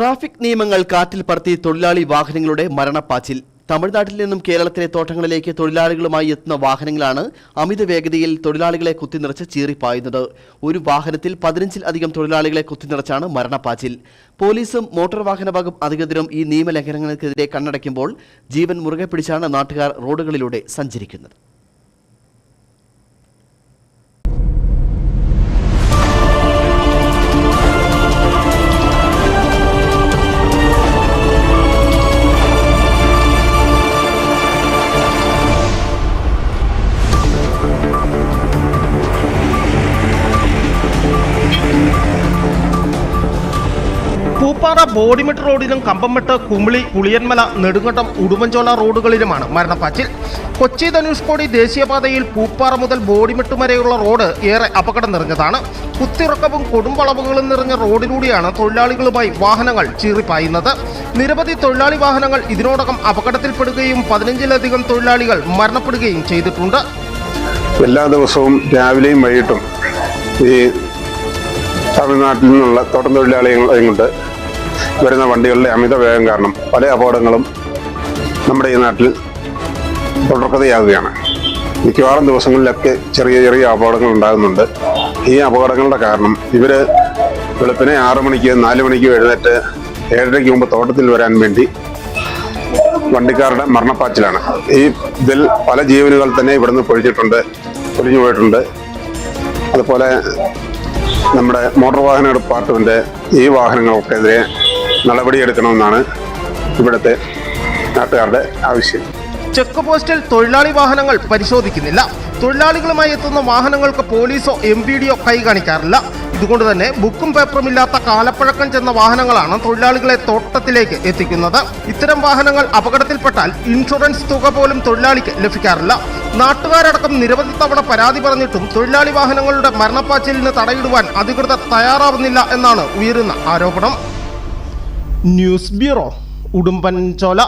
Traffic നിയമങ്ങൾ കാറ്റിൽ പറത്തി തൊഴിലാളി വാഹനങ്ങളുടെ മരണപ്പാച്ചിൽ. തമിഴ്നാട്ടിൽ നിന്നും കേരളത്തിലെ തോട്ടങ്ങളിലേക്ക് തൊഴിലാളികളുമായി എത്തുന്ന വാഹനങ്ങളാണ് അമിത വേഗതയിൽ തൊഴിലാളികളെ കുത്തിനിറച്ച് ചീറിപ്പായുന്നത്. ഒരു വാഹനത്തിൽ പതിനഞ്ചിൽ അധികം തൊഴിലാളികളെ കുത്തിനിറച്ചാണ് മരണപ്പാച്ചിൽ. പോലീസും മോട്ടോർ വാഹന വകുപ്പ് അധികൃതരും ഈ നിയമലംഘനങ്ങൾക്കെതിരെ കണ്ണടയ്ക്കുമ്പോൾ ജീവൻ മുറുകെ പിടിച്ചാണ് നാട്ടുകാർ റോഡുകളിലൂടെ സഞ്ചരിക്കുന്നത്. പൂപ്പാറ ബോഡിമെട്ട് റോഡിലും കമ്പംമെട്ട് കുമിളി പുളിയന്മല നെടുങ്കണ്ടം ഉടുമ്പൻചോല റോഡുകളിലുമാണ് മരണപ്പാച്ചിൽ. കൊച്ചി ധനുഷ്കോടി ദേശീയപാതയിൽ പൂപ്പാറ മുതൽ ബോഡിമെട്ട് വരെയുള്ള റോഡ് ഏറെ അപകടം നിറഞ്ഞതാണ്. കുത്തിറക്കവും കൊടുമ്പളവുകളും നിറഞ്ഞ റോഡിലൂടെയാണ് തൊഴിലാളികളുമായി വാഹനങ്ങൾ ചീറിപ്പായുന്നത്. നിരവധി തൊഴിലാളി വാഹനങ്ങൾ ഇതിനോടകം അപകടത്തിൽപ്പെടുകയും പതിനഞ്ചിലധികം തൊഴിലാളികൾ മരണപ്പെടുകയും ചെയ്തിട്ടുണ്ട്. എല്ലാ ദിവസവും രാവിലെയും വൈകിട്ടും ഈ തമിഴ്നാട്ടിൽ നിന്നുള്ള തോട്ടം തൊഴിലാളികളെയും കൊണ്ട് വരുന്ന വണ്ടികളുടെ അമിത വേഗം കാരണം പല അപകടങ്ങളും നമ്മുടെ ഈ നാട്ടിൽ തുടർക്കഥയാകുകയാണ്. മിക്കവാറും ദിവസങ്ങളിലൊക്കെ ചെറിയ ചെറിയ അപകടങ്ങൾ ഉണ്ടാകുന്നുണ്ട്. ഈ അപകടങ്ങളുടെ കാരണം ഇവർ വെളുപ്പിനെ ആറു മണിക്ക് നാല് മണിക്ക് എഴുന്നേറ്റ് ഏഴരയ്ക്ക് മുമ്പ് തോട്ടത്തിൽ വരാൻ വേണ്ടി വണ്ടിക്കാരുടെ മരണപ്പാച്ചിലാണ്. ഈ ഇതിൽ പല ജീവനുകൾ തന്നെ ഇവിടുന്ന് പൊഴിച്ചിട്ടുണ്ട് പൊഴിഞ്ഞു പോയിട്ടുണ്ട്. അതുപോലെ നമ്മുടെ മോട്ടോർ വാഹന ഡിപ്പാർട്ട്മെന്റ് ഈ വാഹനങ്ങൾക്കെതിരെ നടപടിയെടുക്കണമെന്നാണ് ഇവിടുത്തെ നാട്ടുകാരുടെ ആവശ്യം. ചെക്ക് പോസ്റ്റിൽ തൊഴിലാളി വാഹനങ്ങൾ പരിശോധിക്കുന്നില്ല. തൊഴിലാളികളുമായി എത്തുന്ന വാഹനങ്ങൾക്ക് പോലീസോ എം പി ഡിയോ കൈ കാണിക്കാറില്ല. ഇതുകൊണ്ട് തന്നെ ബുക്കും പേപ്പറും ഇല്ലാത്ത കാലപ്പഴക്കം ചെന്ന വാഹനങ്ങളാണ് തൊഴിലാളികളെ തോട്ടത്തിലേക്ക് എത്തിക്കുന്നത്. ഇത്തരം വാഹനങ്ങൾ അപകടത്തിൽപ്പെട്ടാൽ ഇൻഷുറൻസ് തുക പോലും തൊഴിലാളിക്ക് ലഭിക്കാറില്ല. നാട്ടുകാരടക്കം നിരവധി തവണ പരാതി പറഞ്ഞിട്ടും തൊഴിലാളി വാഹനങ്ങളുടെ മരണപ്പാച്ചിലിന് തടയിടുവാൻ അധികൃതർ തയ്യാറാവുന്നില്ല എന്നാണ് ഉയരുന്ന ആരോപണം. News bureau Udumbanchola